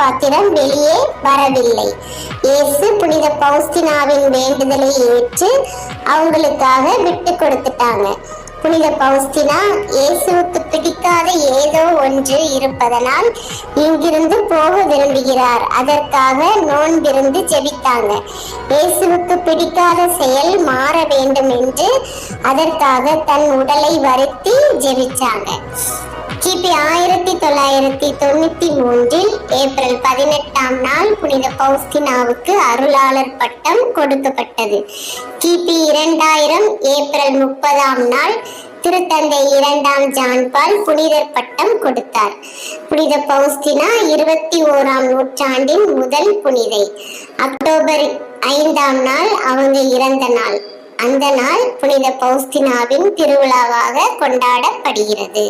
பாத்திரம் வெளியே வரவில்லை. இயேசு புனித பௌஸ்தினாவின் வேண்டுதலை ஏற்று அவங்களுக்காக விட்டு கொடுத்துட்டாங்க. புனித பௌஸ்தினா இயேசுவுக்கு பிடிக்காத ஏதோ ஒன்று இருப்பதனால் இங்கிருந்து போக விரும்புகிறார். அதற்காக நோன்பிருந்து ஜெபித்தாங்க. இயேசுவுக்கு பிடிக்காத செயல் மாற வேண்டும் என்று அதற்காக தன் உடலை வருத்தி ஜெபிச்சாங்க. கிபி ஆயிரத்தி தொள்ளாயிரத்தி தொண்ணூத்தி மூன்றில் ஏப்ரல் பதினெட்டாம் நாள் புனித பௌஸ்தினாவுக்கு அருளாளர் பட்டம் கொடுக்கப்பட்டது. கிபி இரண்டாயிரம் ஏப்ரல் முப்பதாம் நாள் திருத்தந்தை இரண்டாம் ஜான்பால் புனிதர் பட்டம் கொடுத்தார். புனித பௌஸ்தினா இருபத்தி ஓராம் நூற்றாண்டின் முதல் புனிதை. அக்டோபர் ஐந்தாம் நாள் அவங்க இறந்த நாள். அந்த நாள் புனித பௌஸ்தினாவின் திருவிழாவாக கொண்டாடப்படுகிறது.